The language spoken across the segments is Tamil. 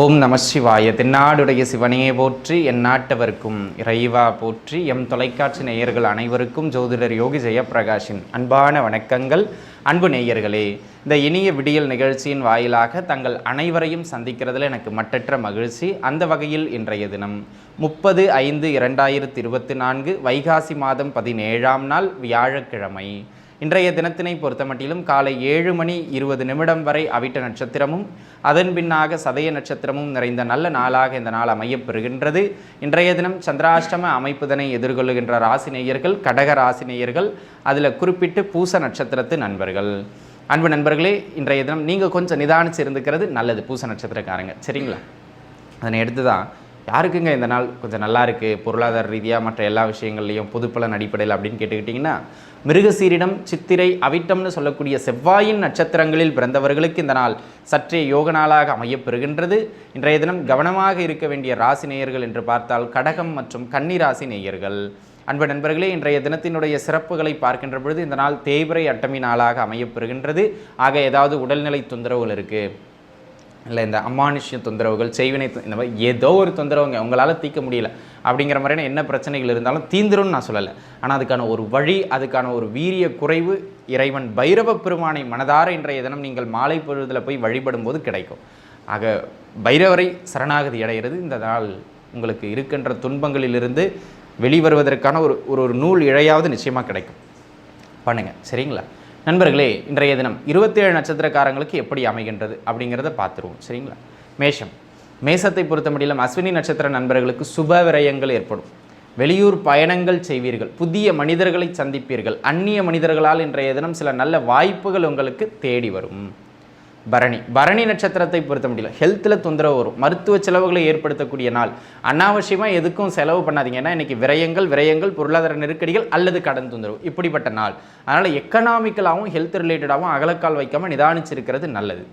ஓம் நம சிவாய. தென்னாடுடைய சிவனையே போற்றி என் நாட்டவர்க்கும் இறைவா போற்றி எம் தொலைக்காட்சி நேயர்கள் அனைவருக்கும் ஜோதிடர் யோகி ஜெயப்பிரகாஷின் அன்பான வணக்கங்கள். அன்பு நேயர்களே இந்த இனிய விடியல் நிகழ்ச்சியின் வாயிலாக தங்கள் அனைவரையும் சந்திக்கிறதுல எனக்கு மட்டற்ற மகிழ்ச்சி. அந்த வகையில் இன்றைய தினம் முப்பது ஐந்து இரண்டாயிரத்தி இருபத்தி நான்கு வைகாசி மாதம் பதினேழாம் நாள் வியாழக்கிழமை. இன்றைய தினத்தினை பொறுத்தமட்டிலும் காலை ஏழு மணி இருபது நிமிடம் வரை அவிட்ட நட்சத்திரமும் அதன் பின்னாக சதய நட்சத்திரமும் நிறைந்த நல்ல நாளாக இந்த நாள் அமையப்பெறுகின்றது. இன்றைய தினம் சந்திராஷ்டம அமைப்புதனை எதிர்கொள்ளுகின்ற ராசினேயர்கள் கடக ராசினேயர்கள் அதில் குறிப்பிட்டு பூச நட்சத்திரத்து நண்பர்கள். அன்பு நண்பர்களே இன்றைய தினம் நீங்கள் கொஞ்சம் நிதானிச்சு இருந்துக்கிறது நல்லது பூச நட்சத்திரக்காரங்க. சரிங்களா? அதனை எடுத்து தான் யாருக்குங்க இந்த நாள் கொஞ்சம் நல்லா இருக்குது பொருளாதார ரீதியாக மற்ற எல்லா விஷயங்கள்லையும் பொதுப்பலன் அடிப்படையில் அப்படின்னு கேட்டுக்கிட்டிங்கன்னா மிருகசீரிடம் சித்திரை அவிட்டம்னு சொல்லக்கூடிய செவ்வாயின் நட்சத்திரங்களில் பிறந்தவர்களுக்கு இந்த நாள் சற்றே யோக நாளாக அமையப்பெறுகின்றது. இன்றைய தினம் கவனமாக இருக்க வேண்டிய ராசி நேயர்கள் என்று பார்த்தால் கடகம் மற்றும் கன்னிராசி நேயர்கள். அன்பு நண்பர்களே இன்றைய தினத்தினுடைய சிறப்புகளை பார்க்கின்ற பொழுது இந்த நாள் தேய்பிரை அட்டமி நாளாக அமையப்பெறுகின்றது. ஆக ஏதாவது உடல்நிலை தொந்தரவுகள் இருக்குது இல்லை இந்த அமானுஷ்ய தொந்தரவுகள் செய்வினை இந்த மாதிரி ஏதோ ஒரு தொந்தரவுங்க உங்களால் தீர்க்க முடியல அப்படிங்கிற மாதிரியான என்ன பிரச்சனைகள் இருந்தாலும் தீந்துரும்னு நான் சொல்லலை. ஆனால் அதுக்கான ஒரு வழி அதுக்கான ஒரு வீரிய குறைவு இறைவன் பைரவ பெருமானை மனதார இன்றைய தினம் நீங்கள் மாலை பொழுதில் போய் வழிபடும் போது கிடைக்கும். ஆக பைரவரை சரணாகதி அடைகிறது இந்த நாள் உங்களுக்கு இருக்கின்ற துன்பங்களிலிருந்து வெளிவருவதற்கான ஒரு ஒரு ஒரு நூல் இழையாவது நிச்சயமாக கிடைக்கும். பண்ணுங்கள் சரிங்களா? நண்பர்களே இன்றைய தினம் இருபத்தேழு நட்சத்திரக்காரங்களுக்கு எப்படி அமைகின்றது அப்படிங்கிறத பார்த்துருவோம். சரிங்களா? மேஷம். மேசத்தை பொறுத்த முடியல அஸ்வினி நட்சத்திர நண்பர்களுக்கு சுப விரயங்கள் ஏற்படும். வெளியூர் பயணங்கள் செய்வீர்கள். புதிய மனிதர்களை சந்திப்பீர்கள். அந்நிய மனிதர்களால் இன்றைய தினம் சில நல்ல வாய்ப்புகள் உங்களுக்கு தேடி வரும். பரணி. பரணி நட்சத்திரத்தை பொறுத்த முடியல. ஹெல்த்தில் தொந்தரவு வரும். மருத்துவ செலவுகளை ஏற்படுத்தக்கூடிய நாள். அனாவசியமாக எதுக்கும் செலவு பண்ணாதீங்க. ஏன்னா இன்றைக்கி விரயங்கள் விரயங்கள் பொருளாதார நெருக்கடிகள் அல்லது கடன் தொந்தரவு. இப்படிப்பட்ட நாள். அதனால் எக்கனாமிக்கலாகவும் ஹெல்த் ரிலேட்டடாகவும் அகலக்கால் வைக்காமல் நிதானிச்சிருக்கிறது நல்லது.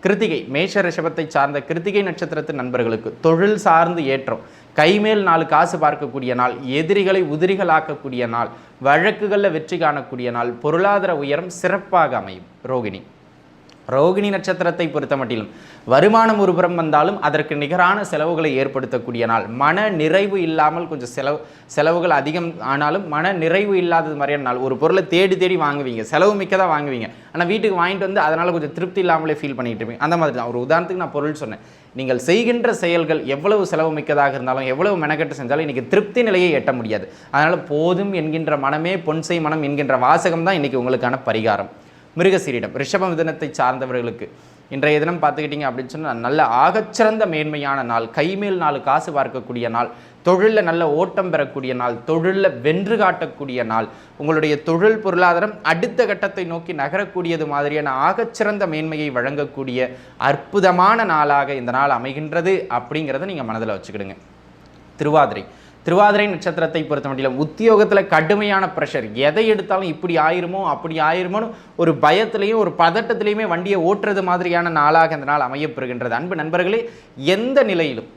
கிருத்திகை. மேஷ ரிஷபத்தை சார்ந்த கிருத்திகை நட்சத்திரத்து நண்பர்களுக்கு தொழில் சார்ந்து ஏற்றம். கைமேல் நாலு காசு பார்க்கக்கூடிய நாள். எதிரிகளை உதிரிகளாக்கக்கூடிய நாள். வழக்குகளில் வெற்றி காணக்கூடிய நாள். பொருளாதார உயரம் சிறப்பாக அமையும். ரோகிணி. ரோகிணி நட்சத்திரத்தை பொறுத்த மட்டிலும் வருமானம் ஒரு புறம் வந்தாலும் அதற்கு நிகரான செலவுகளை ஏற்படுத்தக்கூடிய நாள். மன நிறைவு இல்லாமல் கொஞ்சம் செலவு செலவுகள் அதிகம் ஆனாலும் மன நிறைவு இல்லாதது மாதிரியான நாள். ஒரு பொருளை தேடி தேடி வாங்குவீங்க. செலவு மிக்கதாக வாங்குவீங்க. ஆனால் வீட்டுக்கு வாங்கிட்டு வந்து அதனால் கொஞ்சம் திருப்தி இல்லாமலே ஃபீல் பண்ணிட்டு இருப்பீங்க. அந்த மாதிரி தான். ஒரு உதாரணத்துக்கு நான் பொருள் சொன்னேன். நீங்கள் செய்கின்ற செயல்கள் எவ்வளவு செலவு மிக்கதாக இருந்தாலும் எவ்வளவு மெனக்கெட்டு செஞ்சாலும் இன்றைக்கி திருப்தி நிலையை எட்ட முடியாது. அதனால் போதும் என்கின்ற மனமே பொன்சை மனம் என்கின்ற வாசகம் தான் இன்றைக்கி உங்களுக்கான பரிகாரம். மிருகசீரிடம் ரிஷபம் தினத்தை சார்ந்தவர்களுக்கு. இன்றைய தினம் பார்த்துக்கிட்டிங்க அப்படின்னு சொன்னால் நல்ல ஆகச்சிறந்த மேன்மையான நாள் கைமேல் நாலு காசு பார்க்கக்கூடிய நாள் தொழிலில் நல்ல ஓட்டம் பெறக்கூடிய நாள் தொழிலில் வென்று காட்டக்கூடிய நாள் உங்களுடைய தொழில் பொருளாதாரம் அடுத்த கட்டத்தை நோக்கி நகரக்கூடியது மாதிரியான ஆகச்சிறந்த மேன்மையை வழங்கக்கூடிய அற்புதமான நாளாக இந்த நாள் அமைகின்றது அப்படிங்கிறத நீங்கள் மனதில் வச்சுக்கிடுங்க. திருவாதிரை திருவாதிரை நட்சத்திரத்தை பொறுத்த மட்டிலும் உத்தியோகத்தில் கடுமையான ப்ரெஷர் எதை எடுத்தாலும் இப்படி ஆயிருமோ அப்படி ஆயிருமோன்னு ஒரு பயத்திலையும் ஒரு பதட்டத்திலையுமே வண்டியை ஓட்டுறது மாதிரியான நாளாக இந்த நாள் அமையப்பெறுகின்றது அன்பு நண்பர்களே எந்த நிலையிலும்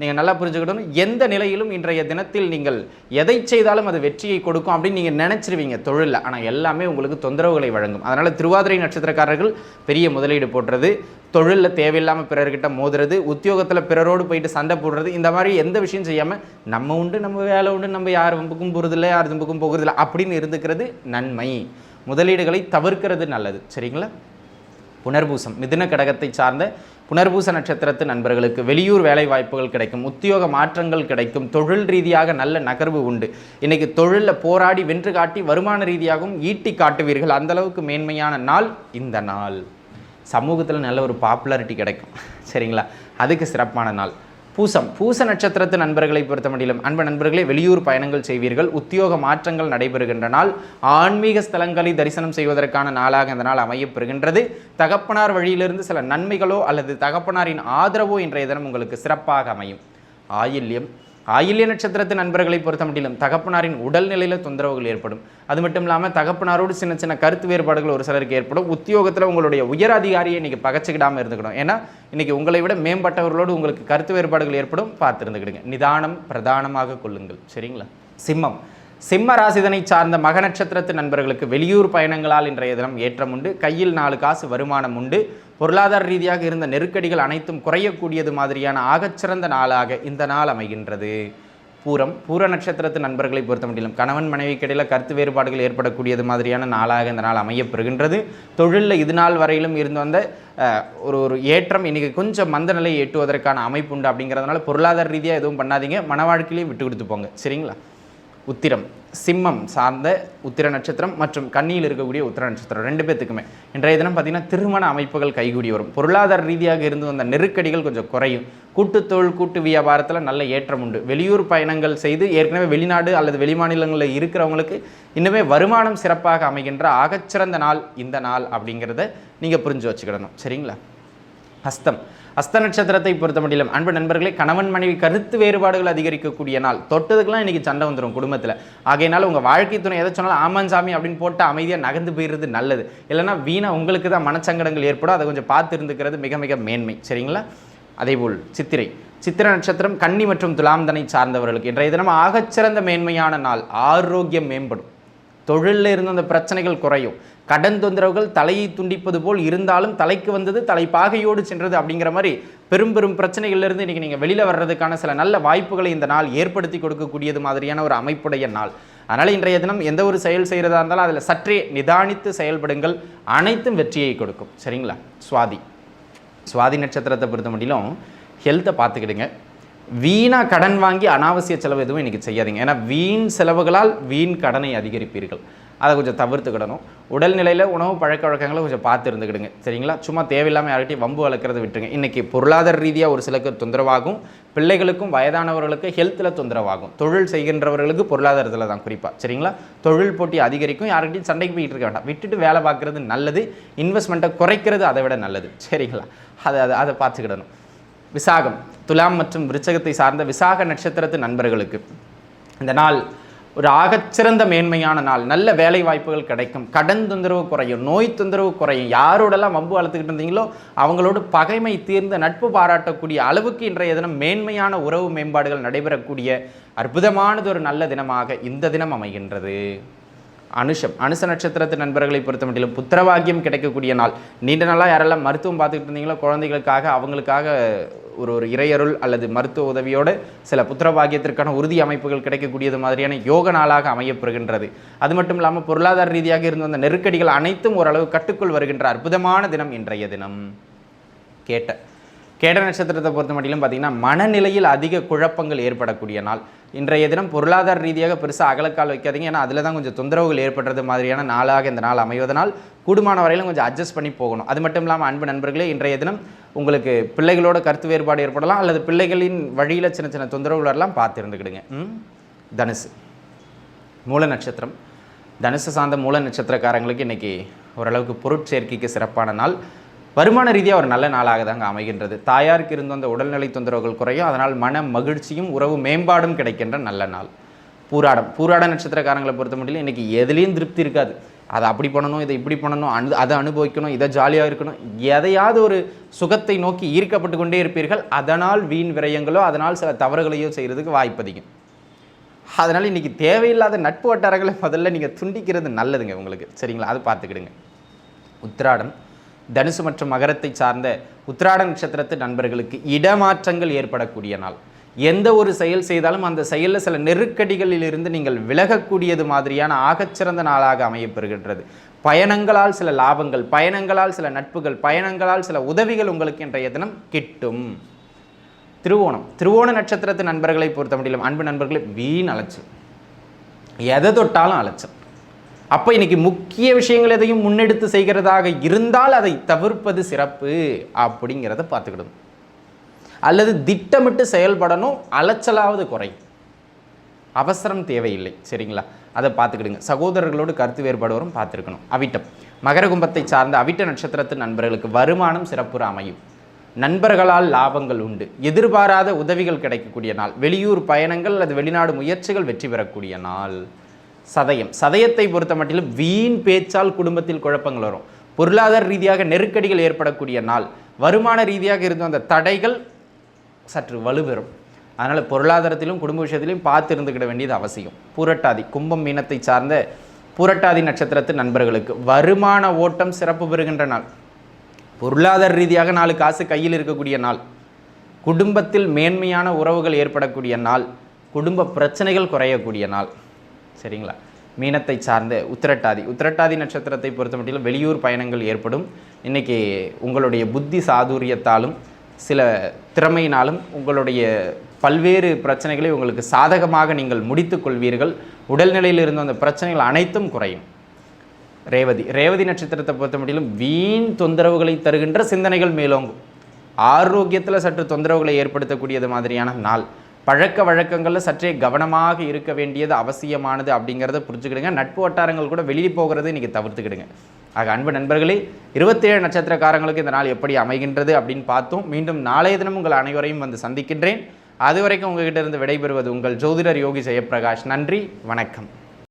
நீங்கள் நல்லா புரிஞ்சுக்கிட்டணும் எந்த நிலையிலும் இன்றைய தினத்தில் நீங்கள் எதை செய்தாலும் அது வெற்றியை கொடுக்கும் அப்படின்னு நீங்கள் நினச்சிருவீங்க தொழிலில். ஆனால் எல்லாமே உங்களுக்கு தொந்தரவுகளை வழங்கும். அதனால் திருவாதிரை நட்சத்திரக்காரர்கள் பெரிய முதலீடு போடுறது தொழிலில் தேவையில்லாமல் பிறர்கிட்ட மோதுறது உத்தியோகத்தில் பிறரோடு போயிட்டு சண்டை போடுறது இந்த மாதிரி எந்த விஷயம் செய்யாமல் நம்ம உண்டு நம்ம வேலை உண்டு நம்ம யார் வம்புக்கும் போகிறதில்ல யார் தும்புக்கும் போகிறதில்ல அப்படின்னு இருந்துக்கிறது நன்மை. முதலீடுகளை தவிர்க்கிறது நல்லது. சரிங்களா? புனர்பூசம் மிதுன கடகத்தை சார்ந்த புனர்பூச நட்சத்திரத்து நண்பர்களுக்கு வெளியூர் வேலை வாய்ப்புகள் கிடைக்கும் உத்தியோக மாற்றங்கள் கிடைக்கும் தொழில் ரீதியாக நல்ல நகர்வு உண்டு. இன்னைக்கு தொழிலில் போராடி வென்று காட்டி வருமான ரீதியாகவும் ஈட்டி காட்டுவீர்கள். அந்தளவுக்கு மேன்மையான நாள் இந்த நாள். சமூகத்தில் நல்ல ஒரு பாப்புலாரிட்டி கிடைக்கும். சரிங்களா? அதுக்கு சிறப்பான நாள். பூசம். பூச நட்சத்திரத்து நண்பர்களை பொறுத்த முடியலும் அன்பு நண்பர்களே வெளியூர் பயணங்கள் செய்வீர்கள். உத்தியோக மாற்றங்கள் நடைபெறுகின்ற நாள். ஆன்மீக ஸ்தலங்களை தரிசனம் செய்வதற்கான நாளாக இந்த நாள் அமையப்பெறுகின்றது. தகப்பனார் வழியிலிருந்து சில நன்மைகளோ அல்லது தகப்பனாரின் ஆதரவோ இன்றைய தினம் உங்களுக்கு சிறப்பாக அமையும். ஆயில்யம் ஆயில்ய நட்சத்திரத்து நண்பர்களை பொறுத்த மட்டிலும் தகப்பனாரின் உடல்நிலையில் தொந்தரவுகள் ஏற்படும். அது மட்டும் இல்லாமல் தகப்பனாரோடு சின்ன சின்ன கருத்து வேறுபாடுகள் ஒரு சிலருக்கு ஏற்படும். உத்தியோகத்தில் உங்களுடைய உயர் அதிகாரியை இன்னைக்கு பகச்சிக்கிடாமல் இருந்துக்கணும். ஏன்னா இன்னைக்கு உங்களை விட மேம்பட்டவர்களோடு உங்களுக்கு கருத்து வேறுபாடுகள் ஏற்படும். பார்த்து இருந்துக்கிடுங்க நிதானம் பிரதானமாக கொள்ளுங்கள். சரிங்களா? சிம்மம். சிம்ம ராசிதனை சார்ந்த மக நட்சத்திரத்து நண்பர்களுக்கு வெளியூர் பயணங்களால் இன்றைய தினம் ஏற்றம் உண்டு. கையில் நாலு காசு வருமானம் உண்டு. பொருளாதார ரீதியாக இருந்த நெருக்கடிகள் அனைத்தும் குறையக்கூடியது மாதிரியான ஆகச்சிறந்த நாளாக இந்த நாள் அமைகின்றது. பூரம் பூர நட்சத்திரத்து நண்பர்களை பொறுத்த முடியலும் கணவன் மனைவிக்கிடையில் கருத்து வேறுபாடுகள் ஏற்படக்கூடியது மாதிரியான நாளாக இந்த நாள் அமையப்பெறுகின்றது. தொழிலில் இது நாள் வரையிலும் இருந்து வந்த ஒரு ஒரு ஏற்றம் இன்னைக்கு கொஞ்சம் மந்த நிலையை எட்டுவதற்கான அமைப்பு உண்டு அப்படிங்கிறதுனால பொருளாதார ரீதியாக எதுவும் பண்ணாதீங்க. மன வாழ்க்கையிலையும் விட்டு கொடுத்து போங்க. சரிங்களா? உத்திரம். சிம்மம் சார்ந்த உத்திர நட்சத்திரம் மற்றும் கண்ணியில் இருக்கக்கூடிய உத்திர நட்சத்திரம். ரெண்டு பேத்துக்குமே. இன்றைய தினம் பார்த்தீங்கன்னா திருமண அமைப்புகள் கைகூடி வரும். பொருளாதார ரீதியாக இருந்து வந்த நெருக்கடிகள் கொஞ்சம் குறையும். கூட்டுத்தொழில் கூட்டு வியாபாரத்தில் நல்ல ஏற்றம் உண்டு. வெளியூர் பயணங்கள் செய்து ஏற்கனவே வெளிநாடு அல்லது வெளிமாநிலங்களில் இருக்கிறவங்களுக்கு இன்னுமே வருமானம் சிறப்பாக அமைகின்ற ஆகச்சிறந்த நாள் இந்த நாள் அப்படிங்கிறத நீங்கள் புரிஞ்சு வச்சுக்கிடணும். சரிங்களா? ஹஸ்தம். அஸ்த நட்சத்திரத்தை பொறுத்த முடியல அன்பு நண்பர்களே கணவன் மனைவி கருத்து வேறுபாடுகள் அதிகரிக்கக்கூடிய நாள். தொட்டதுக்கெல்லாம் இன்றைக்கி சண்டை வந்துடும் குடும்பத்தில். ஆகையினால உங்கள் வாழ்க்கை துணை எதை சொன்னாலும் ஆமாம் சாமி அப்படின்னு போட்டு அமைதியாக நகர்ந்து போயிடுறது நல்லது. இல்லைன்னா வீணா உங்களுக்கு தான் மனச்சங்கடங்கள் ஏற்படும். அதை கொஞ்சம் பார்த்து இருந்துக்கிறது மிக மிக மேன்மை. சரிங்களா? அதேபோல் சித்திரை. சித்திர நட்சத்திரம் கன்னி மற்றும் துலாம்தனை சார்ந்தவர்களுக்கு இன்றைய தினம் ஆகச்சிறந்த மேன்மையான நாள். ஆரோக்கியம் மேம்படும். தொழிலில் இருந்த அந்த பிரச்சனைகள் குறையும். கடன் தொந்தரவுகள் தலையை துண்டிப்பது போல் இருந்தாலும் தலைக்கு வந்தது தலைப்பாகையோடு சென்றது அப்படிங்கிற மாதிரி பெரும் பெரும் பிரச்சனைகள்ல இன்றைக்கி இன்னைக்கு நீங்கள் வெளியில் வர்றதுக்கான சில நல்ல வாய்ப்புகளை இந்த நாள் ஏற்படுத்தி கொடுக்கக்கூடியது மாதிரியான ஒரு அமைப்புடைய நாள். அதனால் இன்றைய தினம் எந்த ஒரு செயல் செய்கிறதா இருந்தாலும் அதில் சற்றே நிதானித்து செயல்படுங்கள். அனைத்தும் வெற்றியை கொடுக்கும். சரிங்களா? சுவாதி. சுவாதி நட்சத்திரத்தை பொறுத்த முடியலும் ஹெல்த்தை பார்த்துக்கிடுங்க. வீணாக கடன் வாங்கி அனாவசிய செலவு எதுவும் இன்றைக்கி செய்யாதீங்க. ஏன்னா வீண் செலவுகளால் வீண் கடனை அதிகரிப்பீர்கள். அதை கொஞ்சம் தவிர்த்துக்கிடணும். உடல்நிலையில் உணவு பழக்க வழக்கங்களை கொஞ்சம் பார்த்து இருந்துக்கிடுங்க. சரிங்களா? சும்மா தேவையில்லாமல் யார்கிட்டையும் வம்பு வளர்க்குறத விட்டுருங்க. இன்றைக்கி பொருளாதார ரீதியாக ஒரு சிலருக்கு தொந்தரவாகும். பிள்ளைகளுக்கும் வயதானவர்களுக்கு ஹெல்த்தில் தொந்தரவாகும். தொழில் செய்கின்றவர்களுக்கு பொருளாதாரத்தில் தான் குறிப்பாக சரிங்களா? தொழில் போட்டி அதிகரிக்கும். யார்கிட்டையும் சண்டைக்கு போயிட்டு இருக்க வேண்டாம். விட்டுட்டு வேலை பார்க்குறது நல்லது. இன்வெஸ்ட்மெண்ட்டை குறைக்கிறது அதை விட நல்லது. சரிங்களா? அதை அதை அதை பார்த்துக்கிடணும். விசாகம். துலாம் மற்றும் விருச்சகத்தை சார்ந்த விசாக நட்சத்திரத்து நண்பர்களுக்கு. இந்த நாள் ஒரு ஆகச்சிறந்த மேன்மையான நாள். நல்ல வேலை வாய்ப்புகள் கிடைக்கும். கடன் தொந்தரவு குறையும். நோய் தொந்தரவு குறையும். யாரோடெல்லாம் வம்பு வளர்த்துக்கிட்டு இருந்தீங்களோ அவங்களோடு பகைமை தீர்ந்த நட்பு பாராட்டக்கூடிய அளவுக்கு இன்றைய தினம் மேன்மையான உறவு மேம்பாடுகள் நடைபெறக்கூடிய அற்புதமானது ஒரு நல்ல தினமாக இந்த தினம் அமைகின்றது. அனுஷம் அனுச நட்சத்திரத்து நண்பர்களை பொறுத்த மட்டும் புத்திரவாக்கியம் கிடைக்கக்கூடிய நாள். நீண்ட நாளாக யாரெல்லாம் மருத்துவம் பார்த்துக்கிட்டு இருந்தீங்களோ குழந்தைகளுக்காக அவங்களுக்காக ஒரு ஒரு இறையருள் அல்லது மருத்துவ உதவியோடு சில புத்திரபாகியத்திற்கான உறுதி அமைப்புகள் கிடைக்கக்கூடியது மாதிரியான யோக நாளாக அமையப்பெறுகின்றது. அது மட்டும் இல்லாமல் பொருளாதார ரீதியாக இருந்து வந்த நெருக்கடிகள் அனைத்தும் ஓரளவு கட்டுக்குள் வருகின்ற அற்புதமான தினம் இன்றைய தினம். கேட்ட கேட்ட நட்சத்திரத்தை பொறுத்த மட்டிலும் பார்த்தீங்கன்னா மனநிலையில் அதிக குழப்பங்கள் ஏற்படக்கூடிய நாள். இன்றைய தினம் பொருளாதார ரீதியாக பெருசாக அகலக்கால் வைக்காதீங்க. ஏன்னா அதில் தான் கொஞ்சம் தொந்தரவுகள் ஏற்படுறது மாதிரியான நாளாக இந்த நாள் அமைவதனால் கூடுமான வரையிலும் கொஞ்சம் அட்ஜஸ்ட் பண்ணி போகணும். அது மட்டும் இல்லாமல் அன்பு நண்பர்களே இன்றைய தினம் உங்களுக்கு பிள்ளைகளோட கருத்து வேறுபாடு ஏற்படலாம் அல்லது பிள்ளைகளின் வழியில் சின்ன சின்ன தொந்தரவுகளெல்லாம் பார்த்து இருந்துக்கிடுங்க தனுசு. மூல நட்சத்திரம். தனுசு சார்ந்த மூல நட்சத்திரக்காரங்களுக்கு இன்னைக்கு ஓரளவுக்கு பொருட்சேர்க்கைக்கு சிறப்பான நாள். வருமான ரீதியாக ஒரு நல்ல நாளாக தாங்க அமைகின்றது. தாயாருக்கு இருந்த அந்த உடல்நிலை தொந்தரவுகள் குறையும். அதனால் மன மகிழ்ச்சியும் உறவு மேம்பாடும் கிடைக்கின்ற நல்ல நாள். பூராடம். பூராட நட்சத்திரக்காரங்களை பொறுத்த மட்டும் இன்றைக்கி எதுலேயும் திருப்தி இருக்காது. அதை அப்படி பண்ணணும் இதை இப்படி பண்ணணும் அனு அதை அனுபவிக்கணும் இதை ஜாலியாக இருக்கணும். எதையாவது ஒரு சுகத்தை நோக்கி ஈர்க்கப்பட்டு கொண்டே இருப்பீர்கள். அதனால் வீண் விரயங்களோ அதனால் சில தவறுகளையோ செய்கிறதுக்கு வாய்ப்பு அதிகம். அதனால் இன்றைக்கி தேவையில்லாத நட்பு வட்டாரங்களை முதல்ல நீங்கள் துண்டிக்கிறது நல்லதுங்க உங்களுக்கு. சரிங்களா? அது பார்த்துக்கிடுங்க. உத்திராடம். தனுசு மற்றும் மகரத்தை சார்ந்த உத்திராட நட்சத்திரத்து நண்பர்களுக்கு இடமாற்றங்கள் ஏற்படக்கூடிய நாள். எந்த ஒரு செயல் செய்தாலும் அந்த செயலில் சில நெருக்கடிகளில் இருந்து நீங்கள் விலகக்கூடியது மாதிரியான ஆகச்சிறந்த நாளாக அமையப்பெறுகின்றது. பயணங்களால் சில லாபங்கள் பயணங்களால் சில நட்புகள் பயணங்களால் சில உதவிகள் உங்களுக்கு இன்றைய தினம் கிட்டும். திருவோணம். திருவோண நட்சத்திரத்து நண்பர்களை பொறுத்த முடியல அன்பு நண்பர்களை வீண் அலைச்சல். எதை தொட்டாலும் அலைச்சல். அப்போ இன்னைக்கு முக்கிய விஷயங்கள் எதையும் முன்னெடுத்து செய்கிறதாக இருந்தால் அதை தவிர்ப்பது சிறப்பு அப்படிங்கிறத பார்த்துக்கிடணும். அல்லது திட்டமிட்டு செயல்படணும் அலைச்சலாவது குறையும் அவசரம் தேவையில்லை சரிங்களா? அதை பார்த்துக்கிடுங்க. சகோதரர்களோடு கருத்து வேறுபாடுவரும் பார்த்துருக்கணும். அவிட்டம். மகர கும்பத்தை சார்ந்த அவிட்ட நட்சத்திரத்து நண்பர்களுக்கு வருமானம் சிறப்புற அமையும். நண்பர்களால் லாபங்கள் உண்டு. எதிர்பாராத உதவிகள் கிடைக்கக்கூடிய நாள். வெளியூர் பயணங்கள் அல்லது வெளிநாடு முயற்சிகள் வெற்றி பெறக்கூடிய நாள். சதயம். சதயத்தை பொறுத்த மட்டிலும் வீண் பேச்சால் குடும்பத்தில் குழப்பங்கள் வரும். பொருளாதார ரீதியாக நெருக்கடிகள் ஏற்படக்கூடிய நாள். வருமான ரீதியாக இருந்த அந்த தடைகள் சற்று வலுப்பெறும் அதனால் பொருளாதாரத்திலும் குடும்ப விஷயத்திலும் பார்த்து இருந்துக்கிட வேண்டியது அவசியம். பூரட்டாதி கும்பம் மீனத்தை சார்ந்த பூரட்டாதி நட்சத்திரத்து நண்பர்களுக்கு வருமான ஓட்டம் சிறப்பு பெறுகின்ற நாள். பொருளாதார ரீதியாக நாலு காசு கையில் இருக்கக்கூடிய நாள். குடும்பத்தில் மேன்மையான உறவுகள் ஏற்படக்கூடிய நாள். குடும்ப பிரச்சனைகள் குறையக்கூடிய நாள். சரிங்களா? மீனத்தை சார்ந்த உத்திரட்டாதி. உத்திரட்டாதி நட்சத்திரத்தை பொறுத்த மட்டிலும் வெளியூர் பயணங்கள் ஏற்படும். இன்றைக்கி உங்களுடைய புத்தி சாதுரியத்தாலும் சில திறமையினாலும் உங்களுடைய பல்வேறு பிரச்சனைகளை உங்களுக்கு சாதகமாக நீங்கள் முடித்துக் கொள்வீர்கள். உடல்நிலையில் இருந்த அந்த பிரச்சனைகள் அனைத்தும் குறையும். ரேவதி. ரேவதி நட்சத்திரத்தை பொறுத்த மட்டிலும் வீண் தொந்தரவுகளை தருகின்ற சிந்தனைகள் மேலோங்கும். ஆரோக்கியத்தில் சற்று தொந்தரவுகளை ஏற்படுத்தக்கூடியது மாதிரியான நாள். பழக்க வழக்கங்களில் சற்றே கவனமாக இருக்க வேண்டியது அவசியமானது அப்படிங்கிறத புரிஞ்சுக்கிடுங்க. நட்பு வட்டாரங்கள் கூட வெளியே போகிறது நீங்கள் தவிர்த்துக்கிடுங்க. ஆக அன்பு நண்பர்களே இருபத்தேழு நட்சத்திரக்காரங்களுக்கு இந்த நாள் எப்படி அமைகின்றது அப்படின்னு பார்த்தோம். மீண்டும் நாளைய தினம் உங்கள் அனைவரையும் வந்து சந்திக்கின்றேன். அதுவரைக்கும் உங்ககிட்ட இருந்து விடைபெறுவது உங்கள் ஜோதிடர் யோகி ஜெயப்பிரகாஷ். நன்றி வணக்கம்.